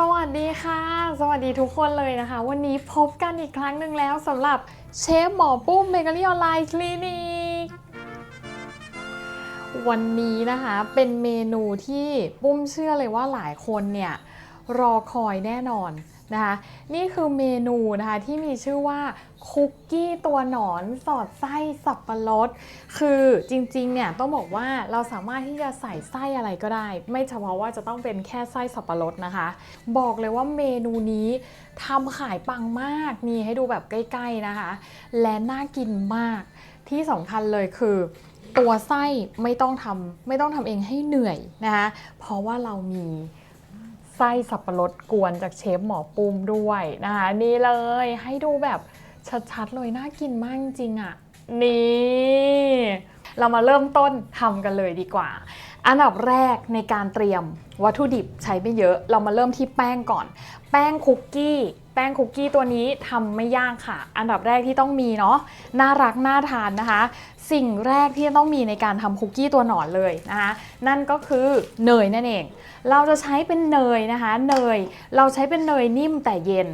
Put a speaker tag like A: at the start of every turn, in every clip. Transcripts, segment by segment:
A: สวัสดีค่ะ สวัสดีทุกคนเลยนะคะ วันนี้พบกันอีกครั้งหนึ่งแล้วสำหรับเชฟหมอปุ้มเบเกอรี่ออนไลน์คลินิกวันนี้นะคะเป็นเมนูที่ปุ้มเชื่อเลยว่าหลายคนเนี่ยรอคอยแน่นอน นะคะนี่คือเมนูนะคะที่มีชื่อว่าคุกกี้ตัวหนอนสอดไส้สับปะรด คือจริงๆเนี่ยต้องบอกว่าเราสามารถที่จะใส่ไส้อะไรก็ได้ ไม่เฉพาะว่าจะต้องเป็นแค่ไส้สับปะรดนะคะ บอกเลยว่าเมนูนี้ทำขายปังมากนี่ให้ดูแบบใกล้ๆนะคะ และน่ากินมากที่สำคัญเลยคือตัวไส้ไม่ต้องทำไม่ต้องทำเองให้เหนื่อยนะคะเพราะว่าเรามี ไส้สับปะรดกวนจากเชฟหมอปุ้มด้วยนะคะนี่เลยให้ดูแบบชัดๆเลยน่ากินมากจริงอะ่ะ นี่ เรามาเริ่มต้นทำกันเลยดีกว่า อันดับแรกในการเตรียมวัตถุดิบใช้ไม่เยอะ เรามาเริ่มที่แป้งก่อน แป้งคุกกี้ แป้งคุกกี้ตัวนี้ทำไม่ยากค่ะ อันดับแรกที่ต้องมีเนาะน่ารักน่าทานนะคะ สิ่งแรกที่ต้องมีในการทำคุกกี้ตัวหนอนเลยนะคะนั่นก็คือเนยนั่นเอง เราจะใช้เป็นเนยนะคะเนยเราใช้เป็นเนยนิ่มแต่เย็น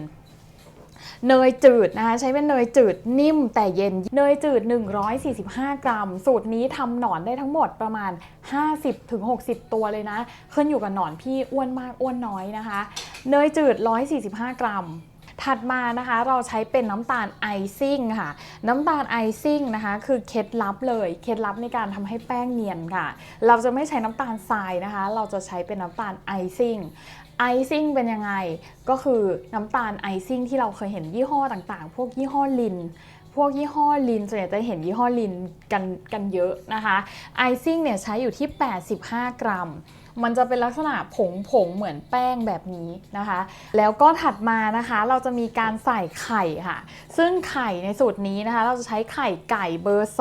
A: เนยจืดนะคะใช้เป็นเนยจืดนิ่มแต่เย็น เนยจืด 145 กรัม สูตรนี้ทำหนอนได้ทั้งหมดประมาณ 50-60 ตัวเลยนะ ขึ้นอยู่กับหนอนพี่อ้วนมากอ้วนน้อยนะคะ เนยจืด 145 กรัม ถัดมานะคะเราใช้เป็นน้ำตาลไอซิ่งค่ะ น้ำตาลไอซิ่งนะคะ คือเคล็ดลับเลยเคล็ดลับในการทำให้แป้งเนียนค่ะ เราจะไม่ใช้น้ำตาลทรายนะคะ เราจะใช้เป็นน้ำตาลไอซิ่งไอซิ่งเป็นยังไงก็คือน้ำตาลไอซิ่งที่เราเคยเห็นยี่ห้อต่างๆ พวกยี่ห้อลินพวกยี่ห้อลินส่วนใหญ่จะเห็นยี่ห้อลินกันกันเยอะนะคะไอซิ่งเนี่ยใช้อยู่ที่ 85 กรัม มันจะเป็นลักษณะผงผงๆเหมือนแป้งแบบนี้นะคะ แล้วก็ถัดมานะคะเราจะมีการใส่ไข่ค่ะ ซึ่งไข่ในสูตรนี้นะคะ เราจะใช้ไข่ไก่เบอร์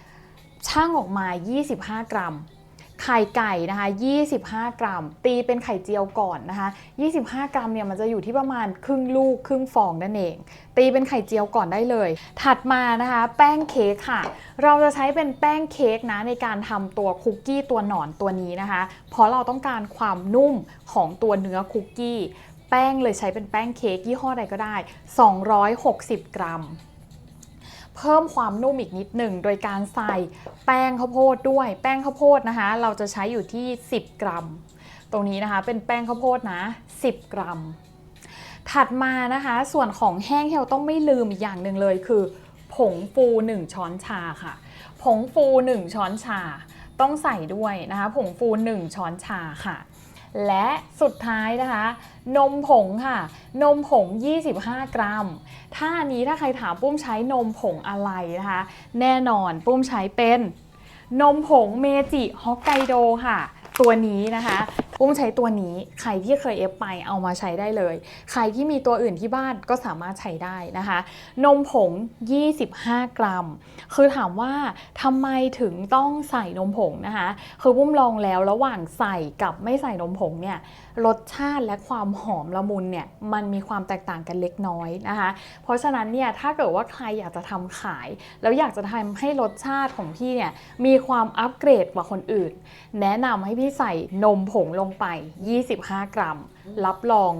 A: 2ช่างออกมา 25 กรัม ไข่ไก่นะคะ25 กรัม ตีเป็นไข่เจียวก่อนนะคะ25 กรัมเนี่ยมันจะอยู่ที่ประมาณครึ่งลูกครึ่งฟองนั่นเอง ตีเป็นไข่เจียวก่อนได้เลย ถัดมานะคะ แป้งเค้กค่ะ เราจะใช้เป็นแป้งเค้กนะในการทำตัวคุกกี้ตัวหนอนตัวนี้นะคะเพราะเราต้องการความนุ่มของตัวเนื้อคุกกี้แป้งเลยใช้เป็นแป้งเค้กยี่ห้อใดก็ได้ 260 กรัม เพิ่มความนุ่มอีกนิดหนึ่งโดยการใส่แป้งข้าวโพดด้วย แป้งข้าวโพดนะคะ เราจะใช้อยู่ที่ 10 กรัม ตรงนี้นะคะเป็นแป้งข้าวโพดนะ 10 กรัม ถัดมานะคะ ส่วนของแห้งที่เราต้องไม่ลืมอีกอย่างหนึ่งเลยคือ ผงฟู 1 ช้อนชาค่ะ ผงฟู 1 ช้อนชา ต้องใส่ด้วยนะคะ ผงฟู 1 ช้อนชาค่ะ และสุดท้ายนะคะ นมผงค่ะ นมผง 25 กรัม ถ้าอันนี้ถ้าใครถามปุ้มใช้นมผงอะไรนะคะ แน่นอนปุ้มใช้เป็น นมผงเมจิฮอกไกโดค่ะ ตัวนี้นะคะ ปุ้มใช้ตัวนี้ใครที่เคยเอฟไปเอามาใช้ได้เลย ใครที่มีตัวอื่นที่บ้านก็สามารถใช้ได้นะคะ นมผง 25 กรัม คือถามว่าทำไมถึงต้องใส่นมผงนะคะ คือปุ้มลองแล้วระหว่างใส่กับไม่ใส่นมผงเนี่ย รสชาติและความหอมละมุนเนี่ยมันมีความแตกต่างกันเล็กน้อยนะคะ เพราะฉะนั้นเนี่ยถ้าเกิดว่าใครอยากจะทำขาย แล้วอยากจะทำให้รสชาติของพี่เนี่ยมีความอัปเกรดกว่าคนอื่น แนะนำให้พี่ใส่นมผงลงไป 25 กรัม รับรอง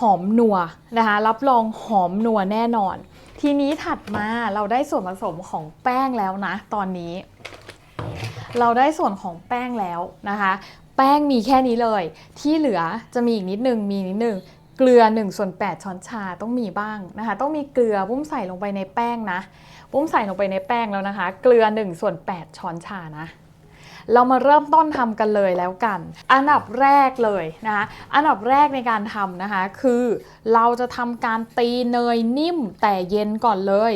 A: หอมนัวนะคะรับรองหอมนัวแน่นอน ทีนี้ถัดมาเราได้ส่วนผสมของแป้งแล้วนะ ตอนนี้ เราได้ส่วนของแป้งแล้วนะคะ แป้งมีแค่นี้เลย ที่เหลือจะมีอีกนิดนึงมีนิดนึงเกลือ1ส่วน8ช้อนชาต้องมีบ้างนะคะ ต้องมีเกลือปุ้มใส่ลงไปในแป้งนะปุ้มใส่ลงไปในแป้งแล้วนะคะ เกลือ1ส่วน8ช้อนชานะเรามาเริ่มต้นทำกันเลยแล้วกัน อันดับแรกเลยนะคะ อันดับแรกในการทำนะคะ คือเราจะทำการตีเนยนิ่มแต่เย็นก่อนเลย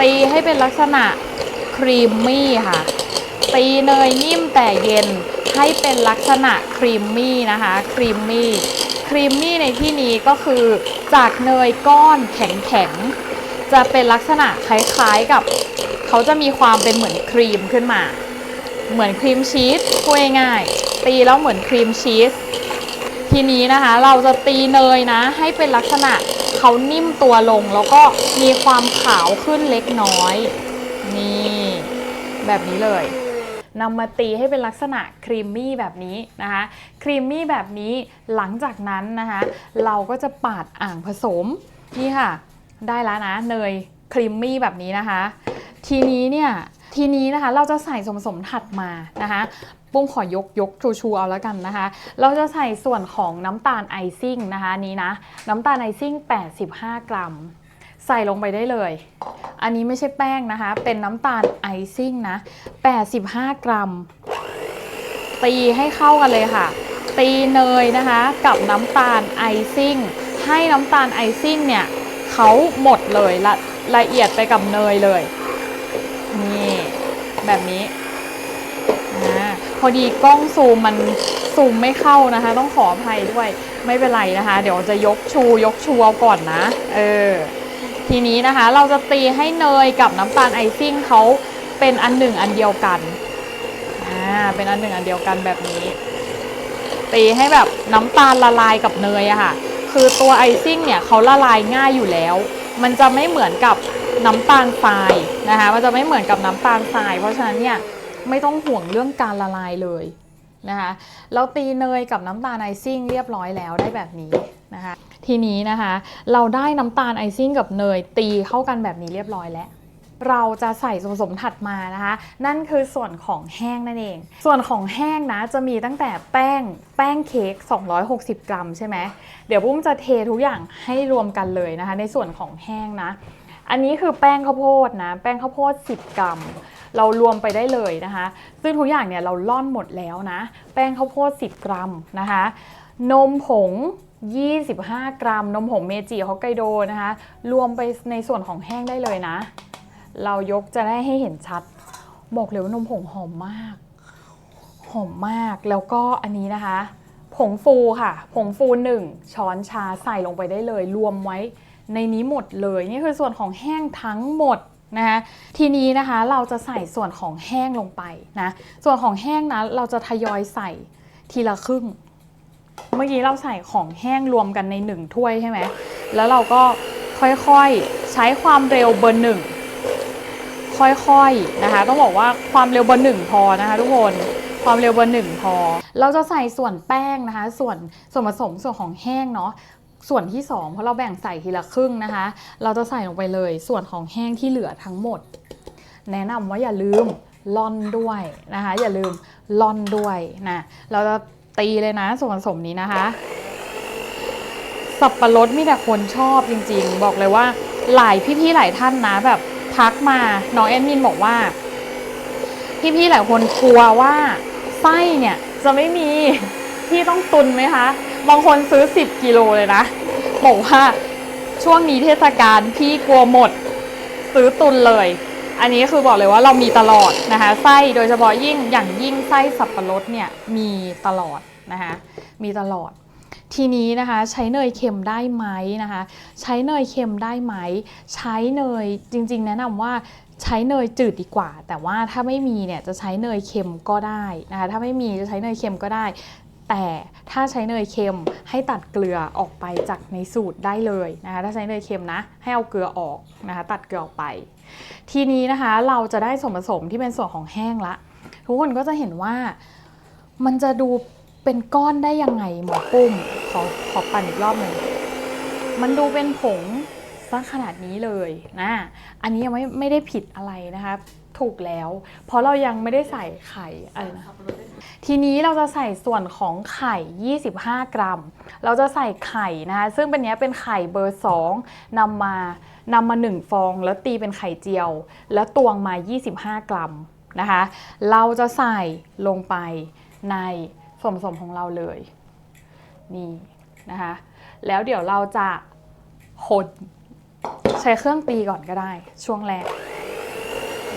A: ตีให้เป็นลักษณะครีมมี่ค่ะ ตีเนยนิ่มแต่เย็นให้เป็นลักษณะครีมมี่นะคะครีมมี่ครีมมี่ในที่นี้ก็คือจากเนยก้อนแข็งๆ จะเป็นลักษณะคล้ายๆกับ เขาจะมีความเป็นเหมือนครีมขึ้นมา เหมือนครีมชีสพูดง่ายๆตีแล้วเหมือนครีมชีสทีนี้นะคะเราจะตีเนยนะ ให้เป็นลักษณะเขานิ่มตัวลงแล้วก็มีความขาวขึ้นเล็กน้อย นี่ แบบนี้เลย นำมาตีให้เป็นลักษณะครีมมี่แบบนี้นะคะครีมมี่แบบนี้หลังจากนั้นนะคะเราก็จะปาดอ่างผสมนี่ค่ะ ได้แล้วนะเนยครีมมี่แบบนี้นะคะ ทีนี้เนี่ยทีนี้นะคะเราจะใส่ส่วนผสมถัดมานะคะปุ้มขอยกยกชูชูเอาแล้วกันนะคะ เราจะใส่ส่วนของน้ำตาลไอซิ่งนะคะนนี้นะน้ำตาลไอซิ่ง 85 กรัม ใส่ลงไปได้เลย อันนี้ไม่ใช่แป้งนะคะ เป็นน้ำตาลไอซิ่งนะ 85 กรัม ตีให้เข้ากันเลยค่ะ ตีเนยนะคะ กับน้ำตาลไอซิ่ง ให้น้ำตาลไอซิ่งเนี่ยเขาหมดเลยละละเอียดไปกับเนยเลย นี่ แบบนี้นะพอดีกล้องซูมมันซูมไม่เข้านะคะ ต้องขออภัยด้วยไม่เป็นไรนะคะ เดี๋ยวจะยกชูยกชูเอาก่อนนะ เออ ทีนี้นะคะเราจะตีให้เนยกับน้ำตาลไอซิ่งเขาเป็นอันหนึ่งอันเดียวกันอ่าเป็นอันหนึ่งอันเดียวกันแบบนี้ ตีให้แบบน้ำตาลละลายกับเนยอะค่ะ คือตัวไอซิ่งเนี่ยเขาละลายง่ายอยู่แล้ว มันจะไม่เหมือนกับน้ำตาลทรายนะคะ มันจะไม่เหมือนกับน้ำตาลทราย เพราะฉะนั้นเนี่ยไม่ต้องห่วงเรื่องการละลายเลยนะคะ เราตีเนยกับน้ำตาลไอซิ่งเรียบร้อยแล้วได้แบบนี้นะคะ ทีนี้นะคะ เราได้น้ำตาลไอซิ่งกับเนยตีเข้ากันแบบนี้เรียบร้อยแล้วเราจะใส่ส่วนผสมถัดมานะคะ นั่นคือส่วนของแห้งนั่นเอง ส่วนของแห้งนะจะมีตั้งแต่แป้งแป้งเค้ก260 กรัมใช่ไหมเดี๋ยวปุ้มจะเททุกอย่างให้รวมกันเลยนะคะ ในส่วนของแห้งนะ อันนี้คือแป้งข้าวโพดนะ แป้งข้าวโพด 10 กรัม เรารวมไปได้เลยนะคะ ซึ่งทุกอย่างเนี่ยเราล่อนหมดแล้วนะ แป้งข้าวโพด 10 กรัมนะคะ นมผง 25 กรัม นมผงเมจิฮอกไกโดนะคะ รวมไปในส่วนของแห้งได้เลยนะ เรายกจะได้ให้เห็นชัด บอกเลยว่านมผงหอมมาก หอมมาก แล้วก็อันนี้นะคะ ผงฟูค่ะ ผงฟู 1 ช้อนชาใส่ลงไปได้เลย รวมไว้ในนี้หมดเลย นี่คือส่วนของแห้งทั้งหมดนะคะทีนี้นะคะเราจะใส่ส่วนของแห้งลงไปนะ ส่วนของแห้งนะเราจะทยอยใส่ทีละครึ่ง เมื่อกี้เราใส่ของแห้งรวมกันในหนึ่งถ้วยใช่ไหม แล้วเราก็ค่อยๆ ใช้ความเร็วเบอร์หนึ่งค่อยๆนะคะ ต้องบอกว่าความเร็วเบอร์หนึ่งพอนะคะทุกคนความเร็วเบอร์หนึ่งพอ เราจะใส่ส่วนแป้งนะคะ ส่วนส่วนผสมส่วนของแห้งเนาะส่วนที่ 2 เพราะเราแบ่งใส่ทีละครึ่งนะคะ เราจะใส่ลงไปเลย ส่วนของแห้งที่เหลือทั้งหมด แนะนำว่าอย่าลืมล่อนด้วยนะคะ อย่าลืมล่อนด้วยนะเราจะ ตีเลยนะส่วนผสมนี้นะคะ สับปะรดมีแต่คนชอบจริง ๆ บอกเลยว่าหลายพี่ๆหลายท่านนะแบบทักมาน้องแอดมินบอกว่า พี่ๆหลายคนกลัวว่าไส้เนี่ยจะไม่มีพี่ต้องตุนไหมคะบางคนซื้อ 10กิโลเลยนะบอกว่าช่วงนี้เทศกาลพี่กลัวหมด ซื้อตุนเลย อันนี้คือบอกเลยว่าเรามีตลอดนะคะ ไส้โดยเฉพาะยิ่งอย่างยิ่งไส้สับปะรดเนี่ยมีตลอดนะคะ มีตลอด ทีนี้นะคะใช้เนยเค็มได้ไหมนะคะ ใช้เนยเค็มได้ไหม ใช้เนยจริง ๆ แนะนำว่าใช้เนยจืดดีกว่า แต่ว่าถ้าไม่มีเนี่ยจะใช้เนยเค็มก็ได้นะคะถ้าไม่มีจะใช้เนยเค็มก็ได้ แต่ถ้าใช้เนยเค็มให้ตัดเกลือออกไปจากในสูตรได้เลยนะคะถ้าใช้เนยเค็มนะให้เอาเกลือออกนะคะตัดเกลือออกไป ทีนี้นะคะเราจะได้ส่วนผสมที่เป็นส่วนของแห้งละ ทุกคนก็จะเห็นว่ามันจะดูเป็นก้อนได้ยังไงหมอปุ้มขอขอปั่นอีกรอบหนึ่งมันดูเป็นผงซะขนาดนี้เลยนะอันนี้ยังไม่ไม่ได้ผิดอะไรนะคะถูกแล้ว เพราะเรายังไม่ได้ใส่ไข่อะไรนะทีนี้เราจะใส่ส่วนของไข่ 25 กรัม เราจะใส่ไข่นะคะซึ่งเป็นเนี้ยเป็นไข่เบอร์ 2นำมา นำมา 1 ฟองแล้วตีเป็นไข่เจียว แล้วตวงมา 25 กรัมนะคะ เราจะใส่ลงไปในส่วนผสมของเราเลย นี่นะคะ แล้วเดี๋ยวเราจะคนใช้เครื่องตีก่อนก็ได้ ช่วงแรก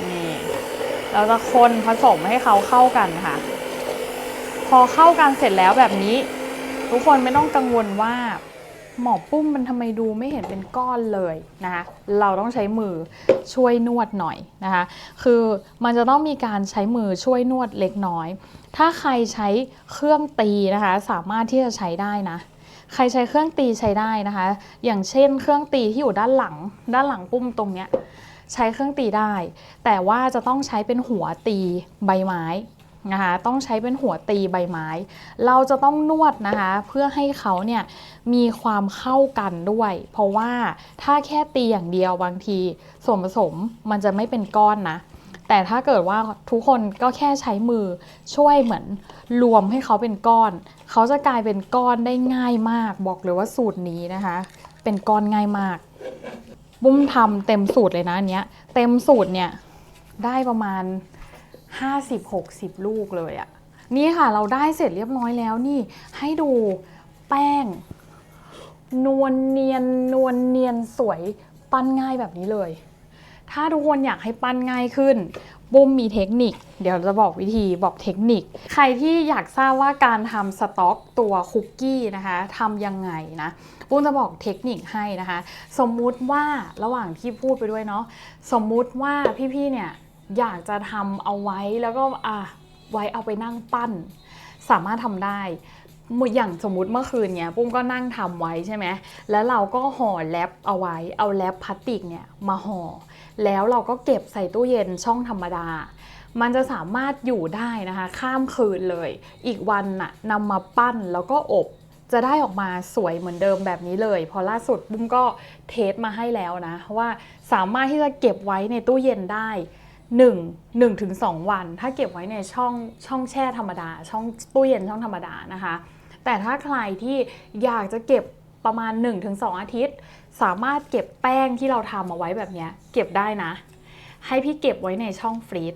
A: นี่ เราจะคนผสมให้เขาเข้ากันค่ะ พอเข้ากันเสร็จแล้วแบบนี้ ทุกคนไม่ต้องกังวลว่า หมอปุ้มมันทำไมดูไม่เห็นเป็นก้อนเลยนะคะเราต้องใช้มือช่วยนวดหน่อยนะคะ คือมันจะต้องมีการใช้มือช่วยนวดเล็กน้อย ถ้าใครใช้เครื่องตีนะคะ สามารถที่จะใช้ได้นะ ใครใช้เครื่องตีใช้ได้นะคะ อย่างเช่น เครื่องตีที่อยู่ด้านหลัง ด้านหลังปุ้มตรงเนี้ยใช้เครื่องตีได้ แต่ว่าจะต้องใช้เป็นหัวตีใบไม้ นะคะต้องใช้เป็นหัวตีใบไม้ เราจะต้องนวดนะคะเพื่อให้เขาเนี่ยมีความเข้ากันด้วย เพราะว่าถ้าแค่ตีอย่างเดียวบางทีส่วนผสมมันจะไม่เป็นก้อนนะแต่ถ้าเกิดว่าทุกคนก็แค่ใช้มือช่วยเหมือนรวมให้เขาเป็นก้อน เขาจะกลายเป็นก้อนได้ง่ายมาก บอกเลยว่าสูตรนี้นะคะ เป็นก้อนง่ายมาก บุ้มทำเต็มสูตรเลยนะอันเนี้ย เต็มสูตรเนี่ยได้ประมาณ 50-60 ลูกเลยอะนี่ค่ะเราได้เสร็จเรียบร้อยแล้วนี่ให้ดูแป้ง นวลเนียนนวลเนียนสวยปั้นง่ายแบบนี้เลย ถ้าทุกคนอยากให้ปั้นง่ายขึ้นบุ้มมีเทคนิค เดี๋ยวจะบอกวิธีบอกเทคนิค ใครที่อยากทราบว่าการทำสต็อกตัวคุกกี้นะคะทำยังไงนะบุ้มจะบอกเทคนิคให้นะคะ สมมุติว่าระหว่างที่พูดไปด้วยเนาะสมมุติว่าพี่ๆเนี่ย อยากจะทำเอาไว้แล้วก็อะไว้เอาไปนั่งปั้น สามารถทำได้อย่างสมมุติเมื่อคืนเนี่ยปุ้มก็นั่งทำไว้ใช่ไหมแล้วเราก็ห่อแรปเอาไว้ เอาแรปพลาสติกเนี่ยมาห่อ แล้วเราก็เก็บใส่ตู้เย็นช่องธรรมดา มันจะสามารถอยู่ได้นะคะ ข้ามคืนเลย อีกวันน่ะนำมาปั้นแล้วก็อบ จะได้ออกมาสวยเหมือนเดิมแบบนี้เลย พอล่าสุดปุ้มก็เทสมาให้แล้วนะว่าสามารถที่จะเก็บไว้ในตู้เย็นได้ 1 1ถึง2วัน ถ้าเก็บไว้ในช่องช่องแช่ธรรมดา ช่องตู้เย็นช่องธรรมดานะคะ แต่ถ้าใครที่อยากจะเก็บประมาณ 1-2 อาทิตย์ สามารถเก็บแป้งที่เราทำเอาไว้แบบนี้เก็บได้นะ ให้พี่เก็บไว้ในช่องฟรีซ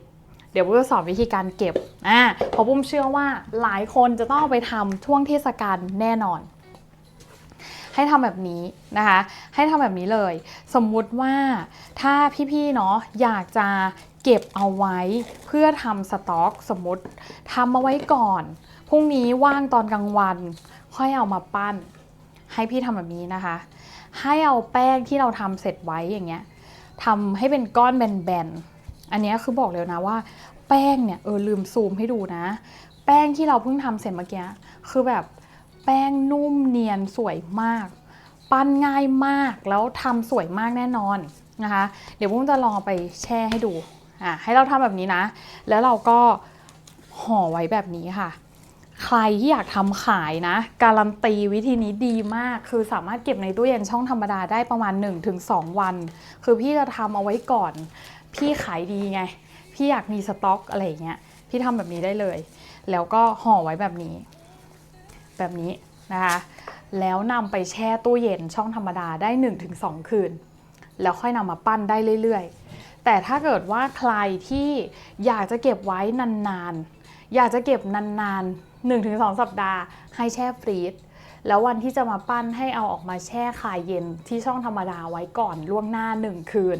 A: เดี๋ยวปุ้มจะสอนวิธีการเก็บอ่าเพราะปุ้มเชื่อว่าหลายคนจะต้องไปทำช่วงเทศกาลแน่นอน ให้ทำแบบนี้นะคะ ให้ทำแบบนี้เลย สมมุติว่าถ้าพี่ๆเนาะอยากจะ เก็บเอาไว้เพื่อทำสต็อกสมมติทำเอาไว้ก่อน พรุ่งนี้ว่างตอนกลางวัน ค่อยเอามาปั้น ให้พี่ทำแบบนี้นะคะ ให้เอาแป้งที่เราทำเสร็จไว้อย่างเงี้ยทำให้เป็นก้อนแบนๆ อันนี้คือบอกเลยนะว่า แป้งเนี่ยเออลืมซูมให้ดูนะ แป้งที่เราเพิ่งทำเสร็จเมื่อกี้คือแบบแป้งนุ่มเนียนสวยมาก ปั้นง่ายมากแล้วทำสวยมากแน่นอนนะคะ เดี๋ยวบุ้งจะลองไปแช่ให้ดู อะให้เราทำแบบนี้นะ แล้วเราก็ห่อไว้แบบนี้ค่ะ ใครที่อยากทำขายนะ การันตีวิธีนี้ดีมาก คือสามารถเก็บในตู้เย็นช่องธรรมดาได้ประมาณ 1-2 วัน คือพี่จะทำเอาไว้ก่อน พี่ขายดีไง พี่อยากมีสต็อกอะไรอย่างเงี้ย พี่ทำแบบนี้ได้เลย แล้วก็ห่อไว้แบบนี้ แบบนี้นะคะ แล้วนำไปแช่ตู้เย็นช่องธรรมดาได้ 1-2 คืน แล้วค่อยนำมาปั้นได้เรื่อยๆ แต่ถ้าเกิดว่าใครที่อยากจะเก็บไว้นานๆ อยากจะเก็บนานๆ 1-2 สัปดาห์ ให้แช่ฟรีซแล้ววันที่จะมาปั้นให้เอาออกมาแช่คายเย็นที่ช่องธรรมดาไว้ก่อนล่วงหน้า 1 คืน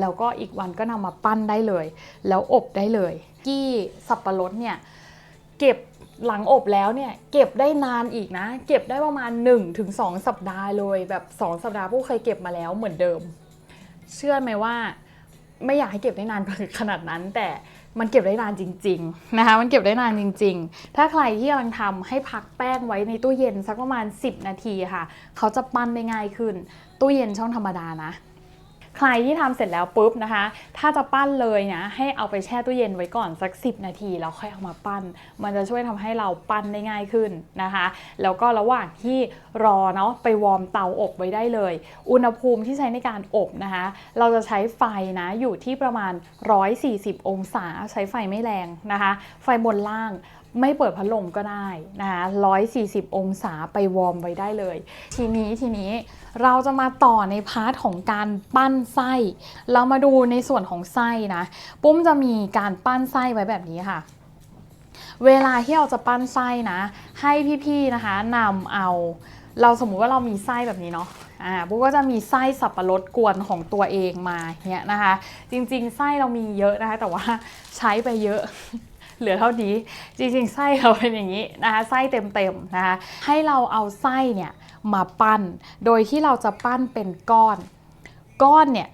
A: แล้วก็อีกวันก็นำมาปั้นได้เลย แล้วอบได้เลย กี้สับปะรดเนี่ยเก็บหลังอบแล้วเนี่ยเก็บได้นานอีกนะ เก็บได้ประมาณ 1-2 สัปดาห์เลยแบบ 2 สัปดาห์ผู้เคยเก็บมาแล้วเหมือนเดิม เชื่อไหมว่า ไม่อยากให้เก็บได้นานขนาดนั้น แต่มันเก็บได้นานจริง ๆนะคะ มันเก็บได้นานจริง ๆ ถ้าใครที่กำลังทำให้พักแป้งไว้ในตู้เย็นสักประมาณ 10 นาทีค่ะ เขาจะปั้นได้ง่ายขึ้น ตู้เย็นช่องธรรมดานะ ใครที่ทำเสร็จแล้วปุ๊บนะคะ ถ้าจะปั้นเลยนะให้เอาไปแช่ตู้เย็นไว้ก่อนสัก 10 นาทีแล้วค่อยเอามาปั้น มันจะช่วยทำให้เราปั้นได้ง่ายขึ้นนะคะ แล้วก็ระหว่างที่รอเนาะไปวอร์มเตาอบไว้ได้เลย อุณหภูมิที่ใช้ในการอบนะคะ เราจะใช้ไฟนะอยู่ที่ประมาณ 140 องศาใช้ไฟไม่แรงนะคะ ไฟบนล่าง ไม่เปิดพัดลมก็ได้นะคะ140 องศาไปวอร์มไว้ได้เลย ทีนี้ทีนี้เราจะมาต่อในพาร์ทของการปั้นไส้ เรามาดูในส่วนของไส้นะ ปุ้มจะมีการปั้นไส้ไว้แบบนี้ค่ะ เวลาที่เราจะปั้นไส้นะ ให้พี่ๆนะคะนำเอา เราสมมุติว่าเรามีไส้แบบนี้เนาะอ่าปุ๊กก็จะมีไส้สับปะรดกวนของตัวเองมาเนี่ยนะคะ จริงๆ ไส้เรามีเยอะนะคะ แต่ว่าใช้ไปเยอะ เหลือเท่านี้ จริงๆ ไส้เราเป็นอย่างนี้นะคะไส้เต็มๆนะคะให้เราเอาไส้เนี่ยมาปั้น โดยที่เราจะปั้นเป็นก้อน ก้อนเนี่ย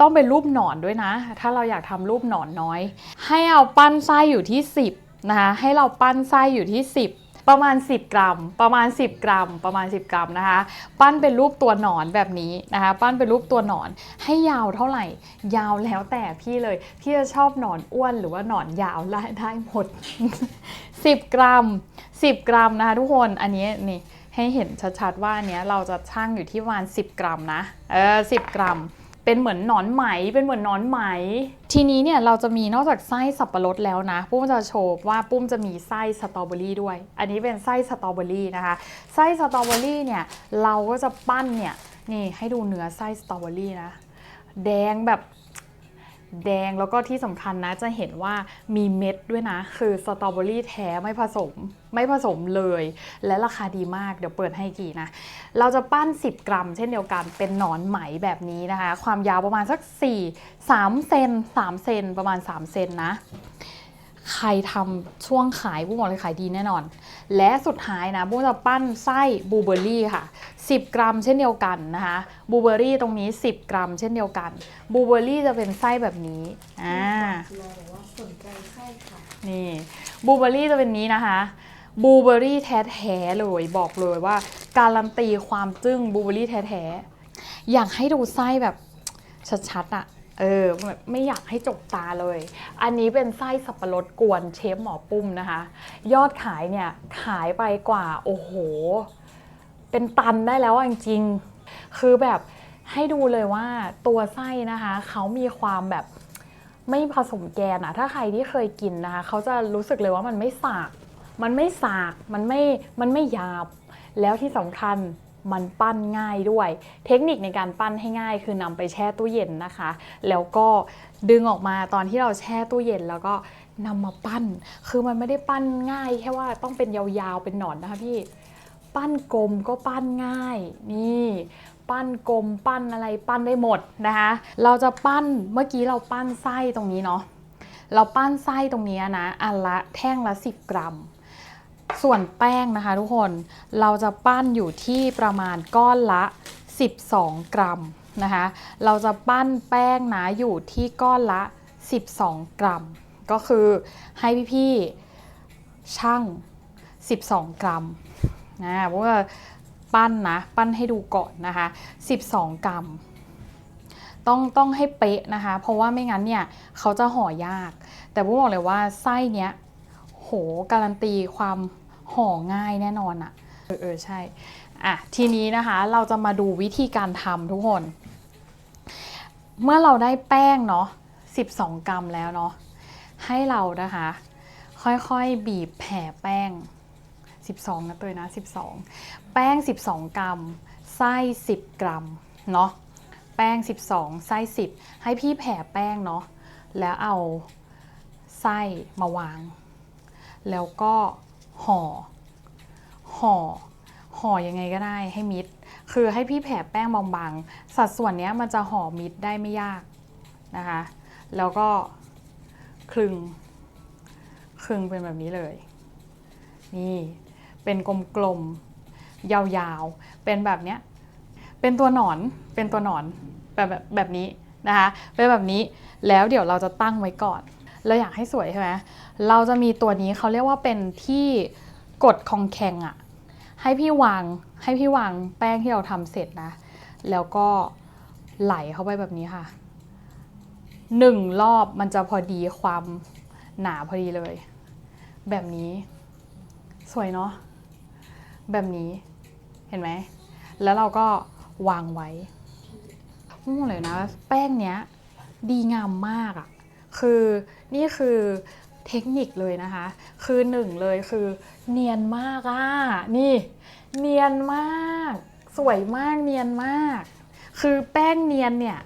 A: ต้องเป็นรูปหนอนด้วยนะ ถ้าเราอยากทำรูปหนอนน้อย ให้เอาปั้นไส้อยู่ที่ 10นะคะให้เราปั้นไส้อยู่ที่ 10 ประมาณ 10 กรัม ประมาณ 10 กรัม ประมาณ 10 กรัมนะคะ ปั้นเป็นรูปตัวหนอนแบบนี้นะคะ ปั้นเป็นรูปตัวหนอนให้ยาวเท่าไหร่ ยาวแล้วแต่พี่เลย พี่จะชอบหนอนอ้วนหรือว่าหนอนยาวได้ได้หมด 10 กรัม 10 กรัมนะคะทุกคนอันนี้นี่ให้เห็นชัดๆว่าอันเนี้ยเราจะชั่งอยู่ที่ประมาณ 10 กรัมนะ เออ 10 กรัม เป็นเหมือนหนอนไหม เป็นเหมือนหนอนไหม ทีนี้เนี่ยเราจะมีนอกจากไส้สับปะรดแล้วนะ ปุ้มจะโชว์ว่าปุ้มจะมีไส้สตรอเบอรี่ด้วย อันนี้เป็นไส้สตรอเบอรี่นะคะ ไส้สตรอเบอรี่เนี่ยเราก็จะปั้นเนี่ยนี่ให้ดูเนื้อไส้สตรอเบอรี่นะ แดงแบบ แดงแล้วก็ที่สำคัญนะจะเห็นว่ามีเม็ดด้วยนะ คือสตรอเบอรี่แท้ไม่ผสมไม่ผสมเลย และราคาดีมากเดี๋ยวเปิดให้กี่นะ เราจะปั้น 10 กรัม เช่นเดียวกันเป็นหนอนไหมแบบนี้นะคะ ความยาวประมาณสัก 4 3เซน3เซนประมาณ 3 เซนนะ ใครทำช่วงขายบุ้งบอกเลยขายดีแน่นอน และสุดท้ายนะบุ้งจะปั้นไส้บลูเบอร์รี่ค่ะ 10 กรัมเช่นเดียวกันนะคะบลูเบอร์รี่ตรงนี้ 10 กรัม เช่นเดียวกันบลูเบอร์รี่จะเป็นไส้แบบนี้อ่า
B: สนใจไส้ค่ะ
A: นี่บลูเบอร์รี่จะเป็นนี้นะคะบลูเบอร์รี่แท้ๆเลยบอกเลยว่า การันตีความจึ้งบลูเบอร์รี่แท้ๆอยากให้ดูไส้แบบชัดๆอะ เออไม่อยากให้จกตาเลย อันนี้เป็นไส้สับปะรดกวนเชฟหมอปุ้มนะคะ ยอดขายเนี่ยขายไปกว่าโอ้โห เป็นตันได้แล้วจริงๆคือแบบให้ดูเลยว่าตัวไส้นะคะเขามีความแบบไม่ผสมแกนอะถ้าใครที่เคยกินนะคะเขาจะรู้สึกเลยว่ามันไม่สาก มันไม่สาก มันไม่ มันไม่หยาบ แล้วที่สำคัญ มันปั้นง่ายด้วย เทคนิคในการปั้นให้ง่าย คือนำไปแช่ตู้เย็นนะคะ แล้วก็ดึงออกมาตอนที่เราแช่ตู้เย็นแล้วก็นำมาปั้น คือมันไม่ได้ปั้นง่าย แค่ว่าต้องเป็นยาวๆเป็นหนอนนะคะพี่ ปั้นกลมก็ปั้นง่าย นี่ปั้นกลมปั้นอะไรปั้นได้หมดนะคะ เราจะปั้นเมื่อกี้เราปั้นไส้ตรงนี้เนาะ เราปั้นไส้ตรงนี้นะอันละแท่งละ 10 กรัม ส่วนแป้งนะคะทุกคนเราจะปั้นอยู่ที่ประมาณก้อนละ 12 กรัมนะคะเราจะปั้นแป้งนะอยู่ที่ก้อนละ 12 กรัม ก็คือให้พี่ๆช่าง 12 กรัมนะเพราะว่าปั้นนะปั้นให้ดูก่อนนะคะ 12 กรัม ต้องต้องให้เป๊ะนะคะ เพราะว่าไม่งั้นเนี่ยเขาจะห่อยาก แต่พูดบอกเลยว่าไส้เนี้ย โหการันตีความห่อง่ายแน่นอนอะเออเออใช่อะทีนี้นะคะเราจะมาดูวิธีการทำทุกคน เมื่อเราได้แป้งเนาะ12 กรัมแล้วเนาะให้เรานะคะ ค่อยๆบีบแผ่แป้ง 12 นะเตยนะ 12 แป้ง 12 กรัม ไส้ 10 กรัมเนาะแป้ง 12 ไส้ 10 ให้พี่แผ่แป้งเนาะแล้วเอาไส้มาวาง แล้วก็ห่อ ห่อ ห่อยังไงก็ได้ให้มิด คือให้พี่แผ่แป้งบางๆ สัดส่วนเนี้ยมันจะห่อมิดได้ไม่ยากนะคะ แล้วก็คลึง คลึงเป็นแบบนี้เลย นี่ เป็นกลมๆ ยาวๆ เป็นแบบเนี้ย เป็นตัวหนอน เป็นตัวหนอนแบบแบบแบบนี้นะคะ เป็นแบบนี้ แล้วเดี๋ยวเราจะตั้งไว้ก่อน เราอยากให้สวยใช่ไหมเราจะมีตัวนี้เขาเรียกว่าเป็นที่กดคองแข็งอะให้พี่วางให้พี่วางแป้งที่เราทำเสร็จนะ แล้วก็ไหลเข้าไปแบบนี้ค่ะหนึ่งรอบมันจะพอดีความหนาพอดีเลย แบบนี้สวยเนาะแบบนี้เห็นไหม แล้วเราก็วางไว้พูดเลยนะ แป้งเนี้ย ดีงามมากอะ่ะ คือนี่คือเทคนิคเลยนะคะ คือหนึ่งเลยคือเนียนมากอะนี่ เนียนมาก สวยมากเนียนมาก คือแป้งเนียนเนี่ย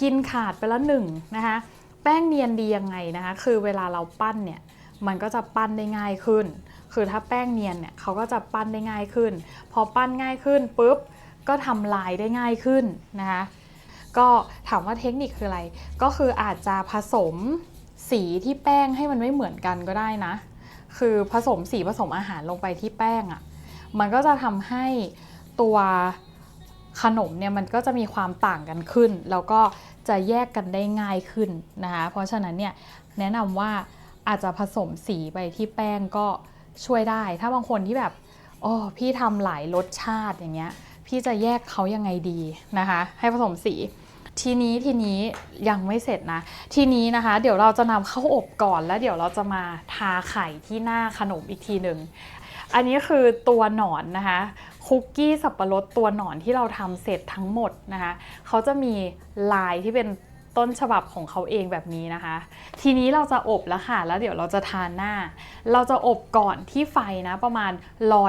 A: กินขาดไปแล้วหนึ่งนะคะ แป้งเนียนดียังไงนะคะ คือเวลาเราปั้นเนี่ยมันก็จะปั้นได้ง่ายขึ้น คือถ้าแป้งเนียนเนี่ยเขาก็จะปั้นได้ง่ายขึ้น พอปั้นง่ายขึ้นปุ๊บก็ทำลายได้ง่ายขึ้นนะคะ ก็ถามว่าเทคนิคคืออะไร ก็คืออาจจะผสมสีที่แป้งให้มันไม่เหมือนกันก็ได้นะ คือผสมสีผสมอาหารลงไปที่แป้งอะ่ะ มันก็จะทำให้ตัวขนมเนี่ยมันก็จะมีความต่างกันขึ้น แล้วก็จะแยกกันได้ง่ายขึ้นนะคะ เพราะฉะนั้นเนี่ยแนะนำว่าอาจจะผสมสีไปที่แป้งก็ช่วยได้ ถ้าบางคนที่แบบอ๋อพี่ทำหลายรสชาติอย่างเงี้ย พี่จะแยกเขายังไงดีนะคะ ให้ผสมสี ทีนี้ทีนี้ยังไม่เสร็จนะ ทีนี้นะคะ เดี๋ยวเราจะนำเข้าอบก่อนแล้วเดี๋ยวเราจะมาทาไข่ที่หน้าขนมอีกทีหนึ่งอันนี้คือตัวหนอนนะคะคุกกี้สับปะรดตัวหนอนที่เราทำเสร็จทั้งหมดนะคะเขาจะมีลายที่เป็นต้นฉบับของเขาเองแบบนี้นะคะ ทีนี้เราจะอบแล้วค่ะ แล้วเดี๋ยวเราจะทานหน้า เราจะอบก่อนที่ไฟนะประมาณ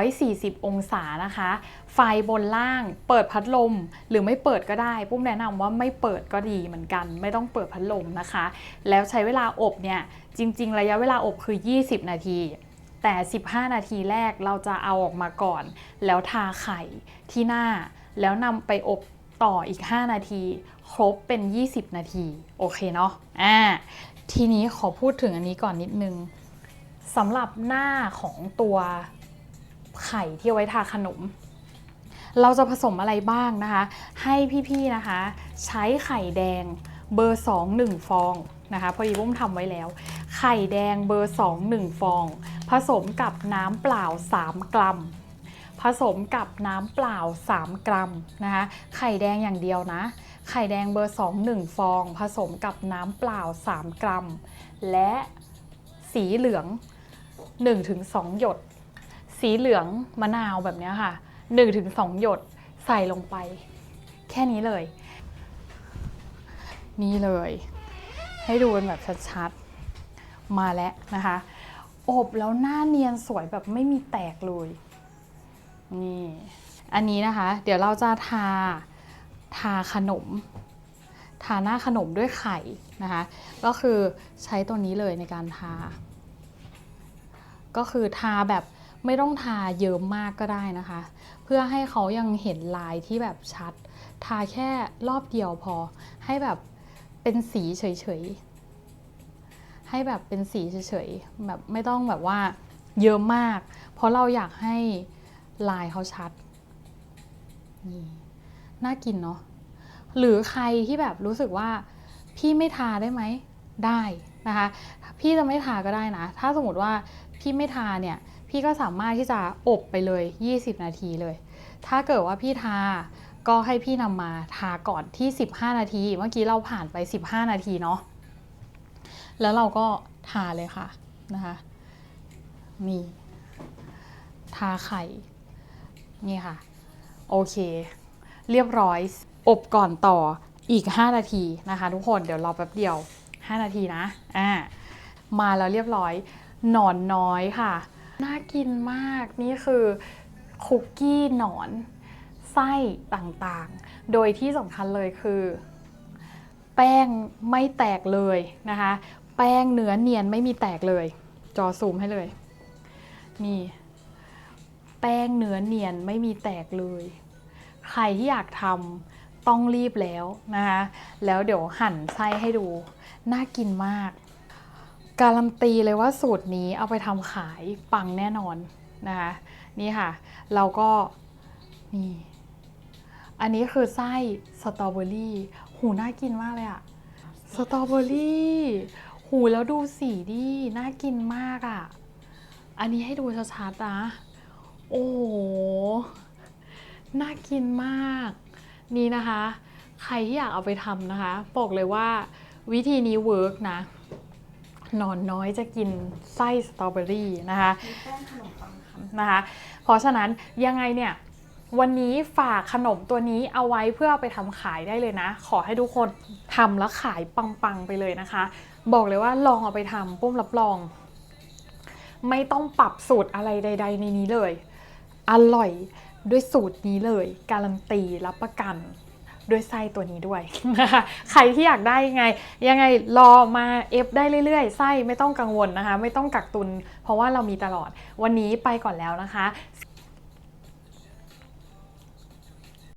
A: 140 องศานะคะ ไฟบนล่าง เปิดพัดลม หรือไม่เปิดก็ได้ ปุ้มแนะนำว่าไม่เปิดก็ดีเหมือนกัน ไม่ต้องเปิดพัดลมนะคะ แล้วใช้เวลาอบเนี่ยจริง ๆ ระยะเวลาอบคือ 20 นาที แต่ 15 นาทีแรกเราจะเอาออกมาก่อน แล้วทาไข่ที่หน้า แล้วนำไปอบต่ออีก 5 นาที ครบเป็น 20 นาที โอเคเนาะอ่าทีนี้ขอพูดถึงอันนี้ก่อนนิดนึงสำหรับหน้าของตัวไข่ที่เอาไว้ทาขนม เราจะผสมอะไรบ้างนะคะ ให้พี่ๆนะคะ ใช้ไข่แดงเบอร์ 2 1 ฟองนะคะ พอดีปุ้มทำไว้แล้ว ไข่แดงเบอร์ 2 1 ฟอง ผสมกับน้ำเปล่า 3 กรัม ผสมกับน้ำเปล่า 3 กรัมนะคะ ไข่แดงอย่างเดียวนะ ไข่แดงเบอร์ 2 1 ฟอง ผสมกับน้ำเปล่า 3 กรัม และสีเหลือง 1-2 หยด สีเหลืองมะนาวแบบนี้ค่ะ 1-2 หยดใส่ลงไป แค่นี้เลย นี่เลย ให้ดูกันแบบชัดๆ มาแล้วนะคะ อบแล้วหน้าเนียนสวยแบบไม่มีแตกเลย นี่ อันนี้นะคะ เดี๋ยวเราจะทาทาขนม ทาหน้าขนมด้วยไข่นะคะ ก็คือใช้ตัวนี้เลยในการทา ก็คือทาแบบไม่ต้องทาเยิ้มมากก็ได้นะคะ พื่อให้เขายังเห็นลายที่แบบชัด ทาแค่รอบเดียวพอ ให้แบบเป็นสีเฉยๆ ให้แบบเป็นสีเฉยๆ แบบไม่ต้องแบบว่าเยอะมาก เพราะเราอยากให้ลายเขาชัด นี่น่ากินเนาะ หรือใครที่แบบรู้สึกว่าพี่ไม่ทาได้ไหม ได้นะคะ พี่จะไม่ทาก็ได้นะ ถ้าสมมติว่าพี่ไม่ทาเนี่ย พี่ก็สามารถที่จะอบไปเลย 20 นาทีเลย ถ้าเกิดว่าพี่ทาก็ให้พี่นำมาทาก่อนที่ 15 นาที เมื่อกี้เราผ่านไป 15 นาทีเนาะแล้วเราก็ทาเลยค่ะนะคะนี่ทาไข่นี่ค่ะ โอเค เรียบร้อย อบก่อนต่ออีก 5 นาทีนะคะ ทุกคนเดี๋ยวรอแป๊บเดียว 5 นาทีนะอ่ามาแล้วเรียบร้อย หนอนน้อยค่ะ น่ากินมากนี่คือคุกกี้หนอน ไส้ต่างๆ โดยที่สำคัญเลยคือ แป้งไม่แตกเลยนะคะ แป้งเนื้อเนียนไม่มีแตกเลย จอซูมให้เลย นี่ แป้งเนื้อเนียนไม่มีแตกเลย ใครที่อยากทำต้องรีบแล้วนะคะ แล้วเดี๋ยวหั่นไส้ให้ดู น่ากินมาก การันตีเลยว่าสูตรนี้เอาไปทำขายปังแน่นอนนะคะนี่ค่ะ เราก็นี่อันนี้คือไส้สตรอเบอรี่หูน่ากินมากเลยอะสตรอเบอรี่หูแล้วดูสีดิน่ากินมากอะอันนี้ให้ดูชัดๆนะโอ้โหน่ากินมาก นี่นะคะ ใครที่อยากเอาไปทำนะคะ บอกเลยว่าวิธีนี้เวิร์กนะ นอนน้อยจะกินไส้สตรอเบอรี่นะคะ
B: มีแป้งขนมปังค่ะ
A: นะคะ เพราะฉะนั้นยังไงเนี่ยวันนี้ฝากขนมตัวนี้เอาไว้เพื่อเอาไปทำขายได้เลยนะ ขอให้ทุกคนทำแล้วขายปังๆไปเลยนะคะ บอกเลยว่าลองเอาไปทำปุ้มรับรอง ไม่ต้องปรับสูตรอะไรใด ๆ ในนี้เลย อร่อยด้วยสูตรนี้เลย การันตีรับประกัน ด้วยไส้ตัวนี้ด้วยนะคะใครที่อยากได้ยังไง ยังไงรอมาเอฟได้เรื่อยๆ ไส้ไม่ต้องกังวลนะคะ ไม่ต้องกักตุน เพราะว่าเรามีตลอดวันนี้ไปก่อนแล้วนะคะ